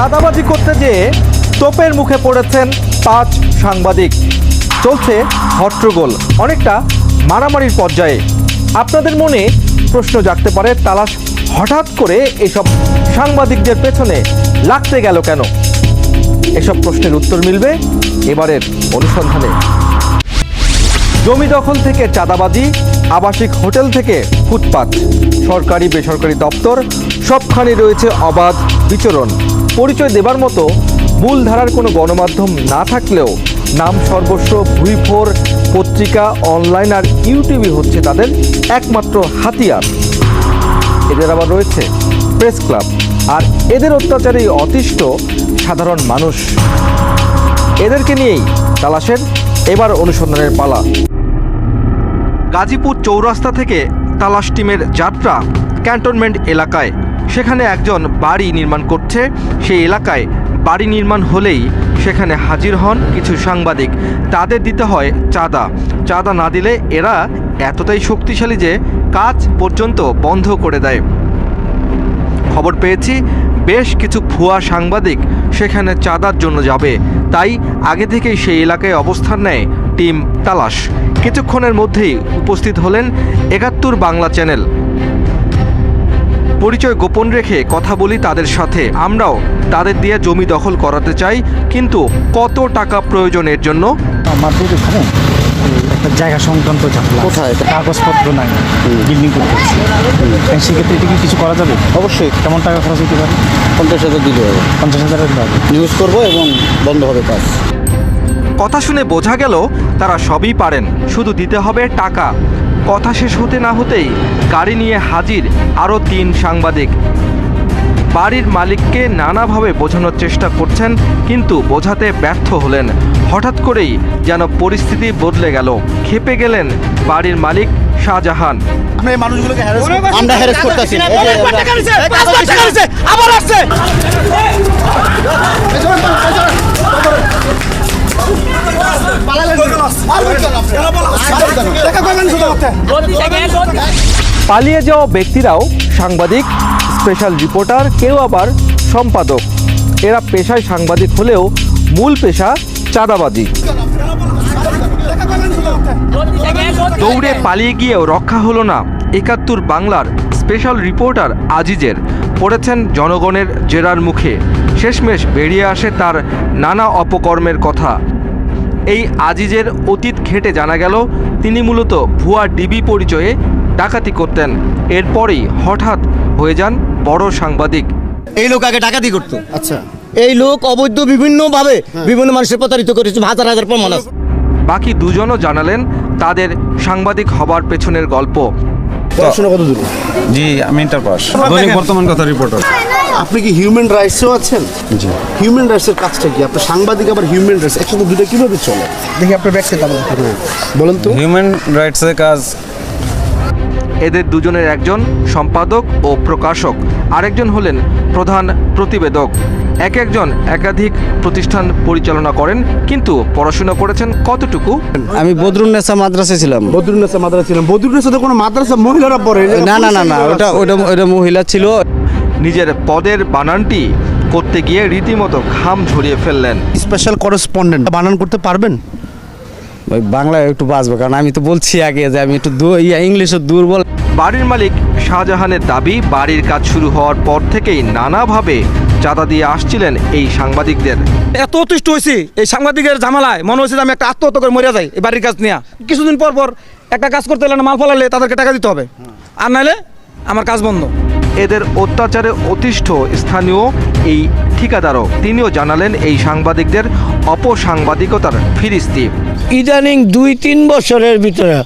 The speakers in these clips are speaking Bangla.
চাঁদাবাজি করতে যেয়ে তোপের মুখে পড়েছেন পাঁচ সাংবাদিক। চলছে হট্টগোল, অনেকটা মারামারির পর্যায়ে। আপনাদের মনে প্রশ্ন জাগতে পারে, তালাশ হঠাৎ করে এসব সাংবাদিকদের পেছনে লাগতে গেল কেন? এসব প্রশ্নের উত্তর মিলবে এবারের অনুসন্ধানে। জমি দখল থেকে চাঁদাবাজি, আবাসিক হোটেল থেকে ফুটপাত সরকারি বেসরকারি দপ্তর, সবখানে রয়েছে অবাধ বিচরণ। পরিচয় দেবার মতো মূলধারার কোনো গণমাধ্যম না থাকলেও নাম সর্বস্ব ভুইফোর পত্রিকা অনলাইন আর ইউটিউবই হচ্ছে তাদের একমাত্র হাতিয়ার। এদের আবার রয়েছে প্রেস ক্লাব আর এদের অত্যাচারেই অতিষ্ঠ সাধারণ মানুষ। এদেরকে নিয়েই তালাশের এবার অনুসন্ধানের পালা। গাজীপুর চৌরাস্তা থেকে তালাশ টিমের যাত্রা ক্যান্টনমেন্ট এলাকায়। সেখানে একজন বাড়ি নির্মাণ করছে। সেই এলাকায় বাড়ি নির্মাণ হলেই সেখানে হাজির হন কিছু সাংবাদিক। তাদের দিতে হয় চাঁদা। চাঁদা না দিলে এরা এতটাই শক্তিশালী যে কাজ পর্যন্ত বন্ধ করে দেয়। খবর পেয়েছি, বেশ কিছু ভুয়া সাংবাদিক সেখানে চাঁদার জন্য যাবে। তাই আগে থেকেই সেই এলাকায় অবস্থান নেয় টিম তালাশ। কিছুক্ষণের মধ্যেই উপস্থিত হলেন একাত্তর বাংলা চ্যানেল। পরিচয় গোপন রেখে কথা বলি তাদের সাথে। আমরাও তাদের দিয়ে জমি দখল করাতে চাই কিন্তু কত টাকা প্রয়োজনের জন্য? আমাদের এখানে একটা জায়গা সংক্রান্ত ঝামেলা কোথায়? কাগজপত্র নাই বিল্ডিং করতেছি সেক্ষেত্রে এটা কি কিছু করা যাবে? অবশ্যই। কেমন টাকা খরচ হতে পারে? পঞ্চাশ হাজার দিতে হবে। পঞ্চাশ হাজারের হবে। নিউজ করব এবং বন্ধ হবে কাজ। কথা শুনে বোঝা গেল তারা সবই পারেন। শুধু দিতে হবে টাকা। কথা শেষ হতে না হতেই গাড়ি নিয়ে হাজির আরও তিন সাংবাদিক। বাড়ির মালিককে নানাভাবে বোঝানোর চেষ্টা করছেন কিন্তু বোঝাতে ব্যর্থ হলেন। হঠাৎ করেই যেন পরিস্থিতি বদলে গেল। খেপে গেলেন বাড়ির মালিক শাহজাহান। আমরা হ্যারেস করতেছি পালিয়ে যাওয়া ব্যক্তিরাও সাংবাদিক স্পেশাল রিপোর্টার কেউ আবার সম্পাদক। এরা পেশায় সাংবাদিক হলেও মূল পেশা চাঁদাবাজি। দৌড়ে পালিয়ে গিয়েও রক্ষা হলো না। একাত্তর বাংলার স্পেশাল রিপোর্টার আজিজের। পড়েছেন জনগণের জেরার মুখে। শেষমেশ বেরিয়ে আসে তার নানা অপকর্মের কথা। এই আজিজের অতীত ঘেঁটে জানা গেল তিনি মূলত ভুয়া ডিবি পরিচয়ে ডাকাতি করতেন। এরপরেই হঠাৎ হয়ে যান বড় সাংবাদিক। এই লোক আগে ডাকাতি করতো। আচ্ছা। এই লোক অবৈধ বিভিন্নভাবে বিভিন্ন মানুষের প্রতারিত করেছে হাজার হাজার প্রমাণ আছে। বাকি দুজনও জানালেন তাদের সাংবাদিক হবার পেছনের গল্প। পড়াশোনা কত দূর? জি আমি ইন্টার পাস দৈনিক বর্তমান কথা রিপোর্টার আপনি কি হিউম্যান রাইটসেও আছেন? জি। হিউম্যান রাইটসের কাজটা কি? আপনার সাংবাদিক আবার হিউম্যান রাইটস একসাথে দুটো কীভাবে চলে? দেখি আপনার ব্যাগ থেকে বলেন। তো। হিউম্যান রাইটসের কাজ। এদের দুজনের একজন সম্পাদক ও প্রকাশক। আরেকজন হলেন প্রধান প্রতিবেদক। এক একজন একাধিক প্রতিষ্ঠান পরিচালনা করেন কিন্তু পড়াশোনা করেছেন কতটুকু? আমি বদরুন্নেসা মাদ্রাসা ছিলাম। বদরুন্নেসা মাদ্রাসা ছিলাম। বদরুন্নেসা তো কোনো মাদ্রাসা মহিলারা পড়ে না না না না ওটা ওটা ওটা মহিলা ছিল। নিজের পদের বানানটি করতে গিয়ে রীতিমতো ঘাম ঝরিয়ে ফেললেন। স্পেশাল করেসপন্ডেন্ট বানান করতে পারবেন? ওই বাংলায় একটু বাঁচবো কারণ আমি তো বলছি আগে যে আমি একটু ইংলিশে দুর্বল। বাড়ির মালিক শাহজাহানের দাবি বাড়ির কাজ শুরু হওয়ার পর থেকেই নানাভাবে চাঁদা দিয়ে আসছিলেন এই সাংবাদিকদের। এত অতিষ্ঠ হয়েছি এই সাংবাদিকের ঝামেলায়। মনে হচ্ছে যে আমি একটা আত্মহত্যা করে মরে যাই এই বাড়ির কাজ নিয়ে। কিছুদিন পর পর একটা কাজ করতে না মাল ফলালে তাদেরকে টাকা দিতে হবে। আর নাহলে আমার কাজ বন্ধ। এদের অত্যাচারে অতিষ্ঠ স্থানীয় এই ঠিকাদারও তিনিও জানালেন এই সাংবাদিকদের অপসাংবাদিকতার ফিরিস্তি। ইদানিং দুই তিন বছরের ভিতরে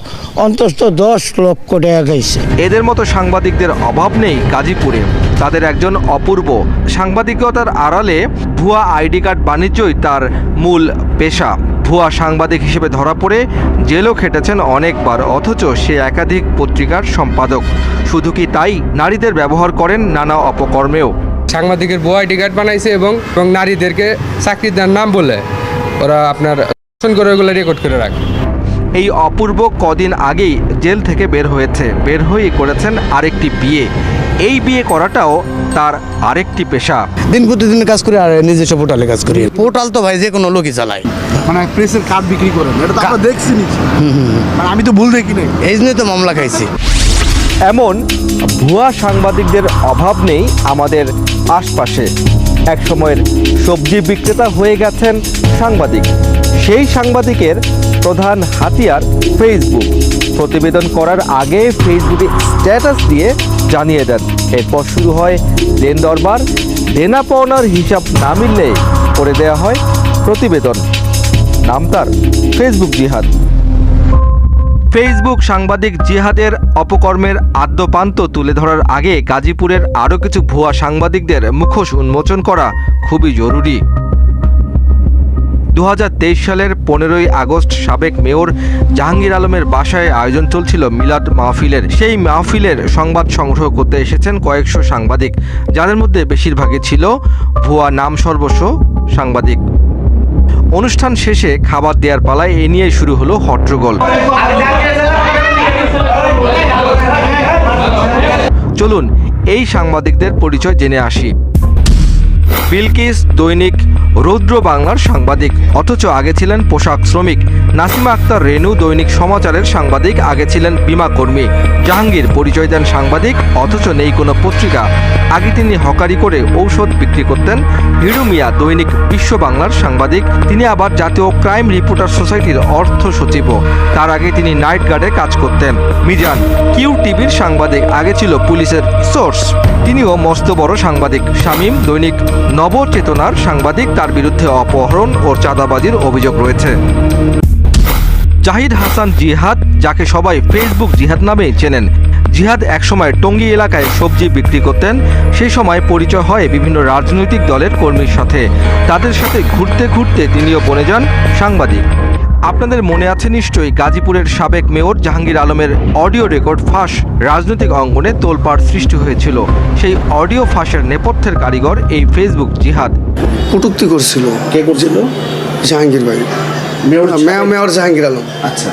অন্তত দশ লক্ষ টাকা গেছে এদের মতো সাংবাদিকদের অভাব নেই গাজীপুরে। তাদের একজন অপূর্ব সাংবাদিকতার আড়ালে ভুয়া আইডি কার্ড বাণিজ্যই তার মূল পেশা। ভুয়া সাংবাদিক হিসেবে ধরা পড়ে জেলও খেটেছেন অনেকবার অথচ সে একাধিক পত্রিকার সম্পাদক। শুধু কি তাই নারীদের ব্যবহার করেন নানা অপকর্মেও? সাংবাদিকের ভুয়া আইডি কার্ড বানাইছে এবং এবং নারীদেরকে চাকরি দেওয়ার নাম বলে। ওরা আপনার করে ওগুলো রেকর্ড করে রাখে। এই অপূর্ব কদিন আগেই জেল থেকে বের হয়েছে। বের হয়ে করেছেন আরেকটি বিয়ে। এই বিয়ে করাটাও তার আরেকটি পেশা। দিন প্রতিদিন কাজ করি আর নিজস্ব পোর্টালে কাজ করি। পোর্টাল তো ভাই যে কোনো লোকই চালায়। মানে প্রেসের কার্ড বিক্রি করেন এটা তো আমরা দেখছি মানে আমি তো ভুল দেখি নাই। এই জন্যই তো মামলা খাইছি। এমন ভুয়া সাংবাদিকদের অভাব নেই আমাদের আশপাশে। এক সময়ের সবজি বিক্রেতা হয়ে গেছেন সাংবাদিক। সেই সাংবাদিকের প্রধান হাতিয়ার ফেসবুক প্রতিবেদন করার আগে ফেসবুকে স্ট্যাটাস দিয়ে জানিয়ে দেন। এরপর শুরু হয় দেন দরবার। দেনা পাওনার হিসাব না মিললে করে দেওয়া হয় প্রতিবেদন। নাম তার, ফেসবুক জিহাদ। ফেসবুক সাংবাদিক জিহাদের অপকর্মের আদ্যপান্ত তুলে ধরার আগে গাজীপুরের আরও কিছু ভুয়া সাংবাদিকদের মুখোশ উন্মোচন করা খুবই জরুরি। দু হাজার তেইশ সালের পনেরোই আগস্ট সাবেক মেয়র জাহাঙ্গীর আলমের বাসায় আয়োজন চলছিল মিলাদ মাহফিলের। সেই মাহফিলের সংবাদ সংগ্রহ করতে এসেছেন কয়েকশো সাংবাদিক। যাদের মধ্যে বেশিরভাগই ছিল ভুয়া নাম সর্বস্ব সাংবাদিক। অনুষ্ঠান শেষে খাবার দেওয়ার পালায় এ নিয়ে শুরু হলো হট্টগোল। চলুন, এই সাংবাদিকদের পরিচয় জেনে আসি। বিলকিস দৈনিক রৌদ্র বাংলার সাংবাদিক। অথচ আগে ছিলেন পোশাক শ্রমিক। নাসিমা আক্তার রেনু দৈনিক সমাচারের সাংবাদিক, আগে ছিলেন বিমা কর্মী। জাহাঙ্গীর পরিচয় দেন সাংবাদিক, অথচ নেই কোনো পত্রিকা। আগে তিনি হকারি করে ঔষধ বিক্রি করতেন। হিরু মিয়া দৈনিক বিশ্ব বাংলার সাংবাদিক, তিনি আবার জাতীয় ক্রাইম রিপোর্টার সোসাইটির অর্থ সচিবও। তার আগে তিনি নাইট গার্ডে কাজ করতেন। মিজান কিউ টিভির সাংবাদিক, আগে ছিল পুলিশের সোর্স। তিনিও মস্ত বড় সাংবাদিক। শামীম দৈনিক নবচেতনার সাংবাদিক তার বিরুদ্ধে অপহরণ ও চাঁদাবাজির অভিযোগ রয়েছে। জাহিদ হাসান জিহাদ, যাকে সবাই ফেসবুক জিহাদ নামে চেনেন, জিহাদ একসময় টঙ্গী এলাকায় সবজি বিক্রি করতেন, সেই সময় পরিচয় হয় বিভিন্ন রাজনৈতিক দলের কর্মীর সাথে। তাদের সাথে ঘুরতে ঘুরতে তিনিও বনে যান সাংবাদিক। আপনাদের মনে আছে নিশ্চয়ই গাজীপুরের সাবেক মেয়র জাহাঙ্গীর আলমের অডিও রেকর্ড ফাঁস। রাজনৈতিক অঙ্গনে তোলপাড় সৃষ্টি হয়েছিল। সেই অডিও ফাঁসের নেপথ্যের কারিগর এই ফেসবুক জিহাদ। কটুক্তি করছিল। কে করছিল? জাহাঙ্গীর ভাই। Mayor mayor mayor Jahangir Alam. আচ্ছা।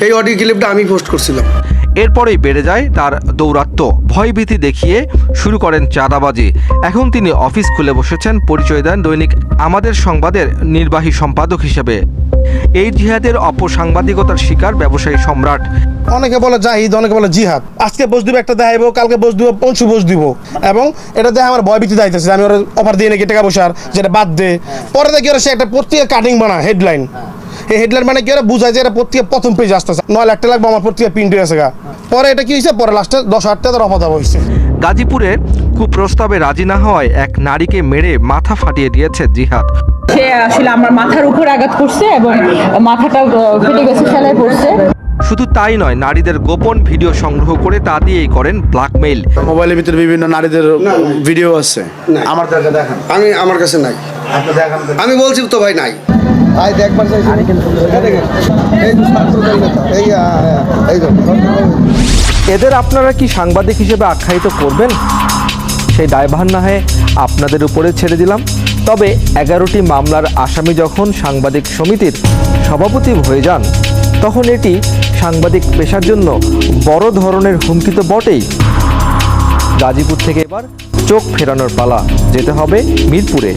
এই অডিও ক্লিপটা আমি পোস্ট করছিলাম। এরপরেই বেড়ে যায় তার দৌরাত্ম্য। ভয়ভীতি দেখিয়ে শুরু করেন চাঁদাবাজি। এখন তিনি অফিস খুলে বসেছেন। পরিচয় দেন দৈনিক আমাদের সংবাদের নির্বাহী সম্পাদক হিসেবে। এই জিহাদের অপসাংবাদিকতার শিকার ব্যবসায়ী সম্রাট। অনেকে বলে জাহিদ অনেকে বলে জিহাদ। আজকে বস দিব একটা দেখাইবো কালকে বস দিব পঞ্চু বস দিব। এবং এটা দেখে আমার ভয় ভীতি দাইতেছে আমি ওর অফার দিয়ে নাকি টাকা বসার যেটা বাদ দে। পরে দেখি ওরা সে একটা পত্রিকা কাটিং বানা হেডলাইন এই হেডলাইন মানে কি ওরা বুঝায় যে এটা পত্রিকা প্রথম পেজ আসতেছে। নয় লাখ টাকা লাগবে আমার পত্রিকা প্রিন্ট হয়ে গেছে গা। পরে এটা কি হয়েছে পরে লাস্টে দশ হাজার টাকা রফা দেওয়া হয়েছে গাজীপুরে কুপ্রস্তাবে রাজি না হওয়ায় এক নারীকে মেরে মাথা ফাটিয়ে দিয়েছে জিহাদ। সে আসলে আমার মাথার উপর আঘাত করছে এবং মাথাটা ফেটে গেছে সেলাই পড়ছে। শুধু তাই নয় নারীদের গোপন ভিডিও সংগ্রহ করে তা দিয়েই করেন ব্ল্যাকমেইল। মোবাইলের ভিতরে বিভিন্ন নারীদের ভিডিও আছে। আমার দেখা দেখান। আমি আমার কাছে নাই। আপনি দেখান আমি বলছি তো ভাই নাই। ভাই দেখবার চাইছি। এই ছাত্র দল নেতা, এই আহ, এই যে, এদের আপনারা কি সাংবাদিক হিসেবে আখ্যায়িত করবেন? সেই দায়ভার না হয়ে আপনাদের উপরে ছেড়ে দিলাম। তবে এগারোটি মামলার আসামি যখন সাংবাদিক সমিতির সভাপতি হয়ে যান, তখন এটি সাংবাদিক পেশার জন্য বড় ধরনের হুমকি তো বটেই। গাজীপুর থেকে এবার চোখ ফেরানোর পালা। যেতে হবে মিরপুরে।